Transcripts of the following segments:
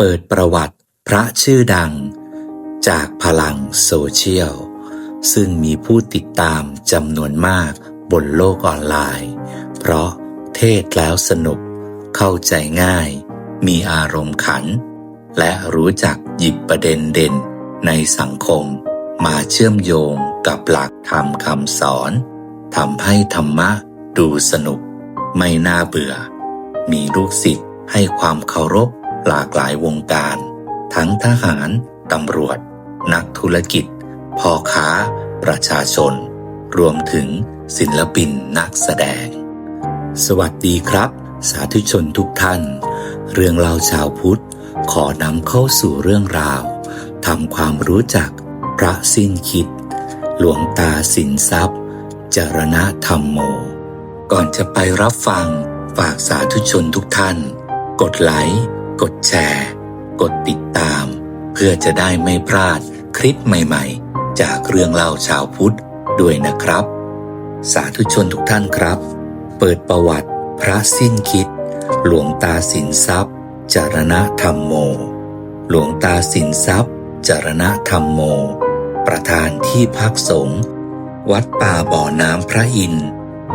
เปิดประวัติพระชื่อดัง จากพลังโซเชียล ซึ่งมีผู้ติดตามจำนวนมากบนโลกออนไลน์ เพราะเทศแล้วสนุก เข้าใจง่าย มีอารมณ์ขัน และรู้จักหยิบประเด็นเด่นในสังคม มาเชื่อมโยงกับหลักธรรมคำสอนทำให้ธรรมะดูสนุก ไม่น่าเบื่อ มีลูกศิษย์ให้ความเคารพ หลากหลายวงการ ทั้งทหาร ตำรวจ นักธุรกิจพ่อค้า ประชาชน รวมถึงศิลปินนักแสดง สวัสดีครับ สาธุชนทุกท่าน เรื่องเล่าชาวพุทธ ขอนำเข้าสู่เรื่องราวทำความรู้จักพระสิ้นคิด หลวงตาสินทรัพย์ จรณธรรมโม ก่อนจะไปรับฟัง ฝากสาธุชนทุกท่าน กดไลค์ กดแชร์ กดติดตาม เพื่อจะได้ไม่พลาดคลิปใหม่ๆ จากเรื่องเล่าชาวพุทธด้วยนะครับ สาธุชนทุกท่านครับ เปิดประวัติพระสิ้นคิด หลวงตาสินทรัพย์จรณธรรมโม หลวงตาสินทรัพย์จรณธรรมโม ประธานที่พักสงฆ์วัดป่าบ่อน้ำพระอินทร์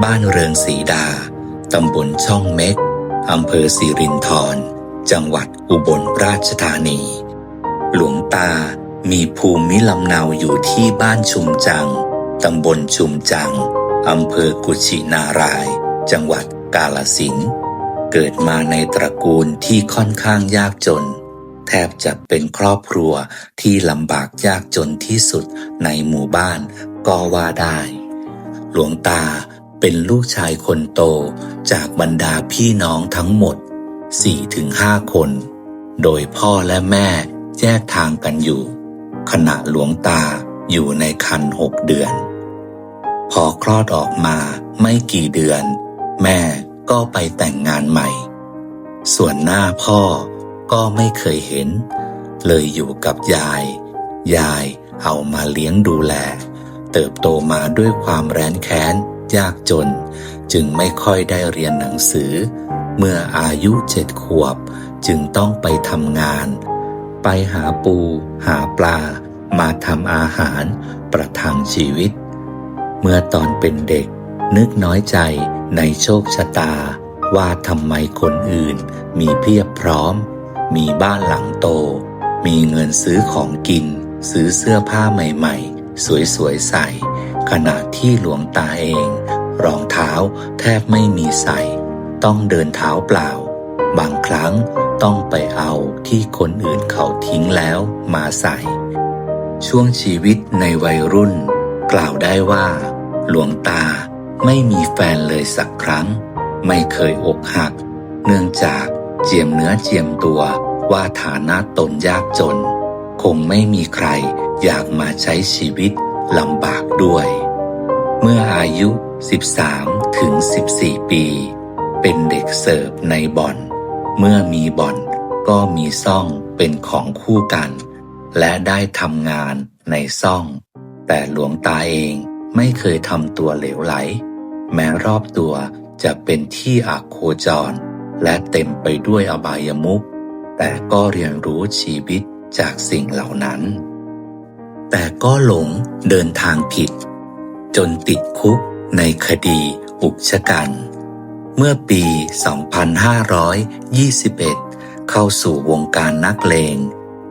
บ้านเริงสีดา ตำบลช่องเม็ก อำเภอสิรินธร จังหวัดอุบลราชธานี หลวงตามีภูมิลำเนาอยู่ที่บ้านชุมจัง ตำบลชุมจัง อำเภอกุชินาราย จังหวัดกาลสินธุ์เกิดมาในตระกูลที่ค่อนข้างยากจน แทบจะเป็นครอบครัวที่ลำบากยากจนที่สุดในหมู่บ้านก็ว่าได้ หลวงตาเป็นลูกชายคนโตจากบรรดาพี่น้องทั้งหมด 4-5คน โดยพ่อและแม่แยกทางกันอยู่ ขณะหลวงตาอยู่ในคันหกเดือน พอคลอดออกมาไม่กี่เดือน แม่ก็ไปแต่งงานใหม่ ส่วนหน้าพ่อก็ไม่เคยเห็น เลยอยู่กับยาย ยายเอามาเลี้ยงดูแล เติบโตมาด้วยความแร้นแค้น ยากจน จึงไม่ค่อยได้เรียนหนังสือ เมื่ออายุเจ็ดขวบจึงต้องไปทำงาน ไปหาปู หาปลา มาทำอาหารประทังชีวิต เมื่อตอนเป็นเด็ก นึกน้อยใจในโชคชะตา ว่าทำไมคนอื่น มีเพียบพร้อม มีบ้านหลังโต มีเงินซื้อของกิน ซื้อเสื้อผ้าใหม่ๆ สวยๆใส่ ขณะที่หลวงตาเอง รองเท้าแทบไม่มีใส่ ต้องเดินเท้าเปล่า บางครั้งต้องไปเอาที่คนอื่นเขาทิ้งแล้วมาใส่ ช่วงชีวิตในวัยรุ่น กล่าวได้ว่า หลวงตาไม่มีแฟนเลยสักครั้ง ไม่เคยอกหัก เนื่องจากเจียมเนื้อเจียมตัวว่าฐานะตนยากจน คงไม่มีใครอยากมาใช้ชีวิตลำบากด้วย เมื่ออายุ 13 ถึง 14 ปี เป็นเด็กเสิร์ฟในบ่อน เมื่อมีบ่อนก็มีซ่องเป็นของคู่กัน และได้ทำงานในซ่อง แต่หลวงตาเองไม่เคยทำตัวเหลวไหล แม้รอบตัวจะเป็นที่อาโคจร และเต็มไปด้วยอบายมุขแต่ก็เรียนรู้ชีวิตจากสิ่งเหล่านั้น แต่ก็หลงเดินทางผิด จนติดคุกในคดีอุกชะกัน เมื่อปี 2521 เข้าสู่วงการนักเลง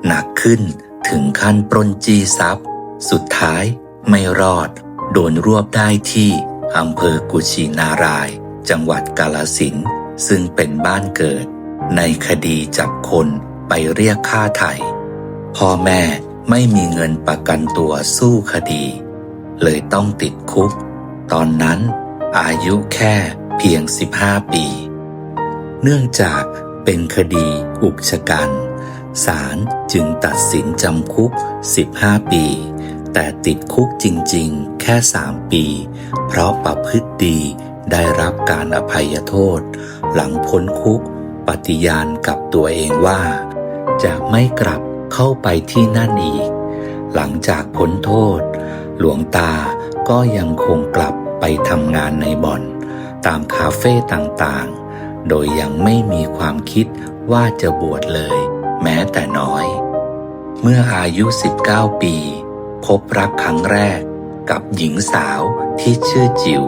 หนักขึ้นถึงขั้นปล้นจี้ทรัพย์ สุดท้ายไม่รอด โดนรวบได้ที่อำเภอกุชินาราย จังหวัดกาลสินซึ่งเป็นบ้านเกิด ในคดีจับคนไปเรียกค่าไถ่พ่อแม่ไม่มีเงินประกันตัวสู้คดี เลยต้องติดคุก ตอนนั้น อายุแค่เพียง 15 ปี เนื่องจากเป็นคดีอุกชะกันศาลจึงตัดสินจำคุก 15 ปี แต่ติดคุกจริงๆ แค่ 3 ปี เพราะประพฤติดีได้รับการอภัยโทษ หลังพ้นคุก ปฏิญาณกับตัวเองว่า จะไม่กลับเข้าไปที่นั่นอีก หลังจากพ้นโทษ หลวงตาก็ยังคงกลับ ไปทำงานในบ่อน ตามคาเฟ่ต่างๆ โดยยังไม่มีความคิดว่าจะบวชเลย แม้แต่น้อย เมื่ออายุ 19 ปี พบรักครั้งแรกกับหญิงสาวที่ชื่อจิ๋ว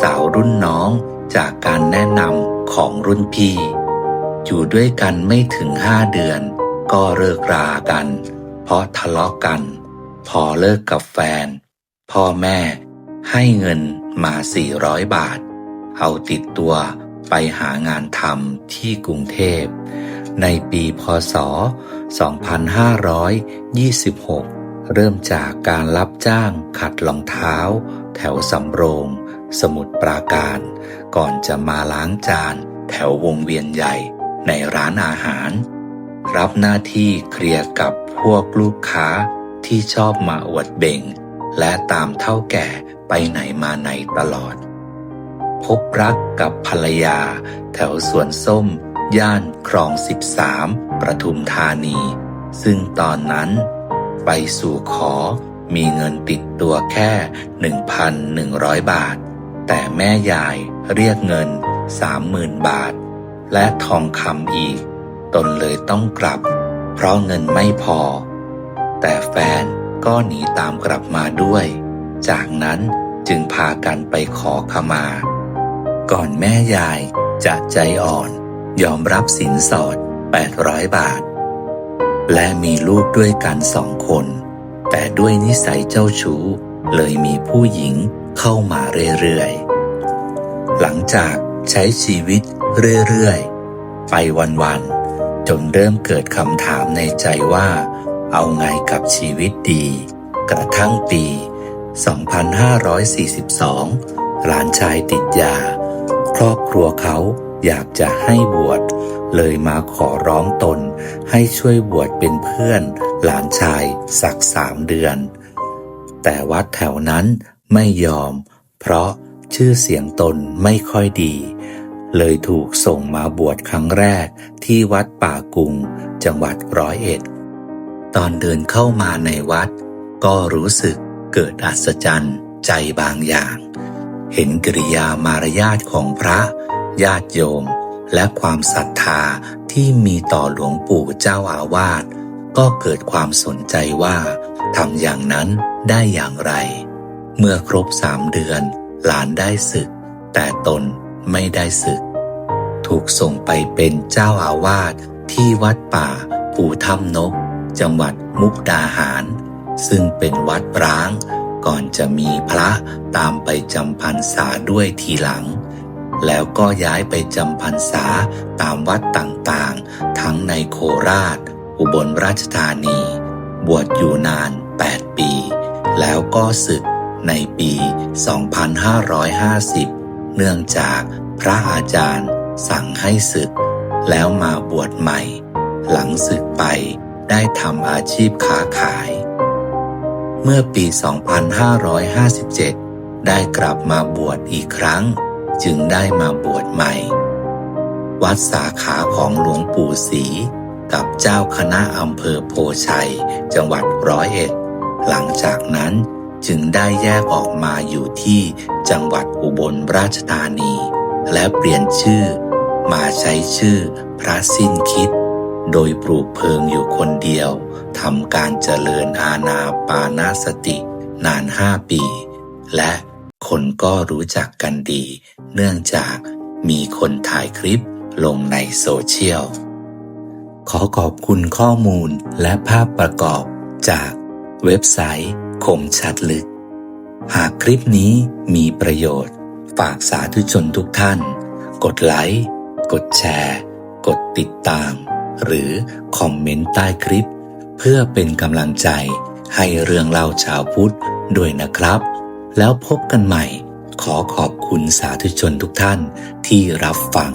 สาวรุ่นน้องจากการแนะนำของรุ่นพี่ อยู่ด้วยกันไม่ถึงห้าเดือน ก็เลิกรากัน เพราะทะเลาะกัน พอเลิกกับแฟน พ่อแม่ ให้เงินมา 400 บาท เอาติดตัวไปหางานทำที่กรุงเทพ ในปีพศ 2526 เริ่มจากการรับจ้างขัดรองเท้า แถวสำโรง สมุทรปราการ ก่อนจะมาล้างจาน แถววงเวียนใหญ่ในร้านอาหาร รับหน้าที่เคลียร์กับพวกลูกค้าที่ชอบมาอวดเบ่ง และตามเท่าแก่ ไปไหนมาไหนตลอด พบรักกับภรรยา แถวสวนส้ม ย่านคลอง 13 ประทุมธานี ซึ่งตอนนั้น ไปสู่ขอมีเงินติดตัวแค่ 1,100 บาท แต่แม่ยายเรียกเงิน 30,000 บาท และทองคำอีก ตนเลยต้องกลับ เพราะเงินไม่พอ แต่แฟนก็หนีตามกลับมาด้วย จากนั้นจึงพากันไปขอขมา ก่อนแม่ยายจะใจอ่อนยอมรับสินสอด 800 บาท และมีลูกด้วยกันสองคน แต่ด้วยนิสัยเจ้าชู้ เลยมีผู้หญิงเข้ามาเรื่อยๆ หลังจากใช้ชีวิตเรื่อยๆ ไปวันๆ จนเริ่มเกิดคำถามในใจว่า เอาไงกับชีวิตดี กระทั่งปี 2542 หลานชายติดยา ครอบครัวเขาอยากจะให้บวช เลยมาขอร้องตนให้ช่วยบวชเป็นเพื่อน หลานชายสักสามเดือน แต่วัดแถวนั้นไม่ยอม เพราะชื่อเสียงตนไม่ค่อยดี เลยถูกส่งมาบวชครั้งแรกที่วัดป่ากุง จังหวัดร้อยเอ็ด ตอนเดินเข้ามาในวัด ก็รู้สึก เกิดอัศจรรย์ใจบางอย่าง เห็นกิริยามารยาทของพระ ญาติโยม และความศรัทธาที่มีต่อหลวงปู่เจ้าอาวาสก็เกิดความสนใจว่าทำอย่างนั้นได้อย่างไร เมื่อครบสามเดือน หลานได้ศึก แต่ตนไม่ได้ศึก ถูกส่งไปเป็นเจ้าอาวาสที่วัดป่า ภูถ้ำนก จังหวัดมุกดาหาร ซึ่งเป็นวัดร้าง ก่อนจะมีพระตามไปจำพรรษาด้วยทีหลัง แล้วก็ย้ายไปจำพรรษาตามวัดต่างๆ ทั้งในโคราช อุบลราชธานี บวชอยู่นาน 8 ปี แล้วก็ศึกในปี 2550 เนื่องจากพระอาจารย์สั่งให้ศึก แล้วมาบวชใหม่ หลังศึกไปได้ทำอาชีพค้าขาย เมื่อปี 2557 ได้กลับมาบวชอีกครั้ง จึงได้มาบวชใหม่ วัดสาขาของหลวงปู่ศรีกับเจ้าคณะอำเภอโพชัย จังหวัดร้อยเอ็ด หลังจากนั้นจึงได้แยกออกมาอยู่ที่จังหวัดอุบลราชธานี และเปลี่ยนชื่อ มาใช้ชื่อพระสิ้นคิด โดยปลูกเพิงอยู่คนเดียวทำการเจริญอาณาปานาสติ นานห้าปี และคนก็รู้จักกันดี เนื่องจากมีคนถ่ายคลิปลงในโซเชียล ขอขอบคุณข้อมูลและภาพประกอบจากเว็บไซต์คมชัดลึก หากคลิปนี้มีประโยชน์ ฝากสาธุชนทุกท่าน กดไลค์ กดแชร์ กดติดตาม หรือคอมเมนต์ใต้คลิป เพื่อเป็นกำลังใจให้เรื่องเล่าชาวพุทธด้วยนะครับ แล้วพบกันใหม่ ขอขอบคุณสาธุชนทุกท่านที่รับฟัง